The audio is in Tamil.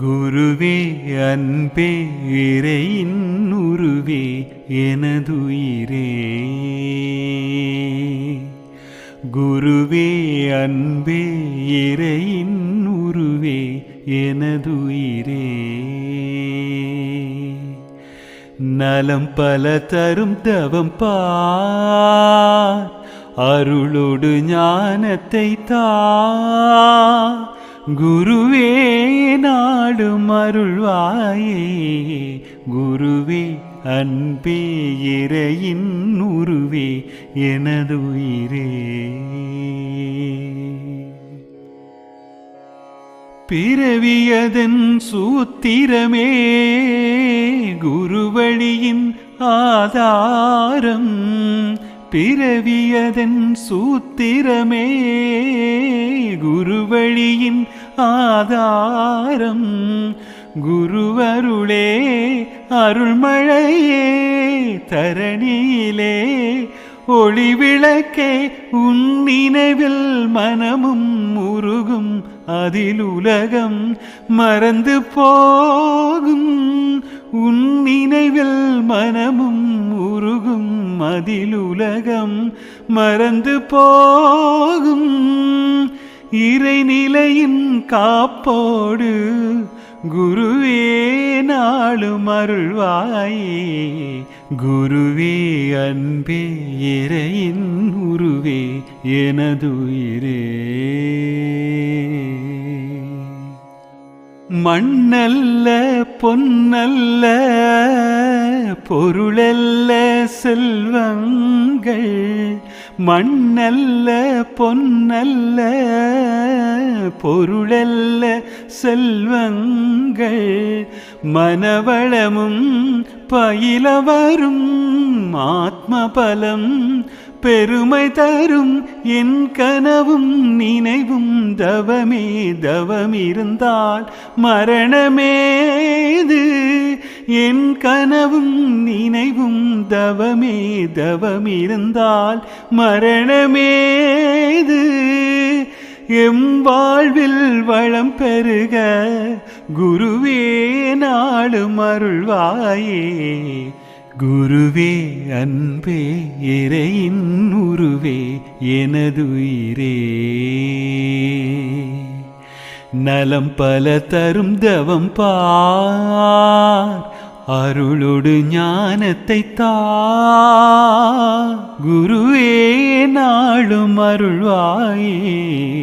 குருவே அன்பே இறையின் உருவே எனதுயிரே. குருவே அன்பே இறையின் உருவே எனதுயிரே. நலம் பல தரும் தவம் பார் அருளோடு ஞானத்தை தா குருவே நாடும் அருள்வாயே. குருவே அன்பே இறையின் உருவே எனது உயிரே பிறவியதன் சூத்திரமே குருவழியின் ஆதாரம். பிறவியதன் சூத்திரமே குருவழியின் ஆதாரம். குருவருளே அருள்மழையே தரணியிலே ஒளி விளக்கே உன் நினைவில் மனமும் முருகும் அதில் உலகம் மறந்து போகும். உன் நினைவில் மனமும் உருகும் அதில் உலகம் மறந்து போகும். இறைநிலையின் காப்போடு குருவே நாளும் அருள்வாயே. குருவே அன்பே இறையின் உருவே எனதுயிரே. மண்ணல்ல பொன்னல்ல பொருளல்ல செல்வங்கள் மண்ணல்ல பொன்னல்ல பொருளல்ல செல்வங்கள். மனவளமும் பயில வரும் ஆத்மபலம் பெருமை தரும் என் கனவும் நினைவும் தவமே தவமிருந்தால் மரணமேது? என் கனவும் நினைவும் தவமே தவம் இருந்தால் மரணமேது? எம் வாழ்வில் வளம் பெருக குருவே நாளும் அருள்வாயே. குருவே அன்பே இறையின் உருவே எனதுயிரே நலம் பல தரும் தவம் பார் அருளொடு ஞானத்தை தா. குருவே நாளும் அருள்வாயே.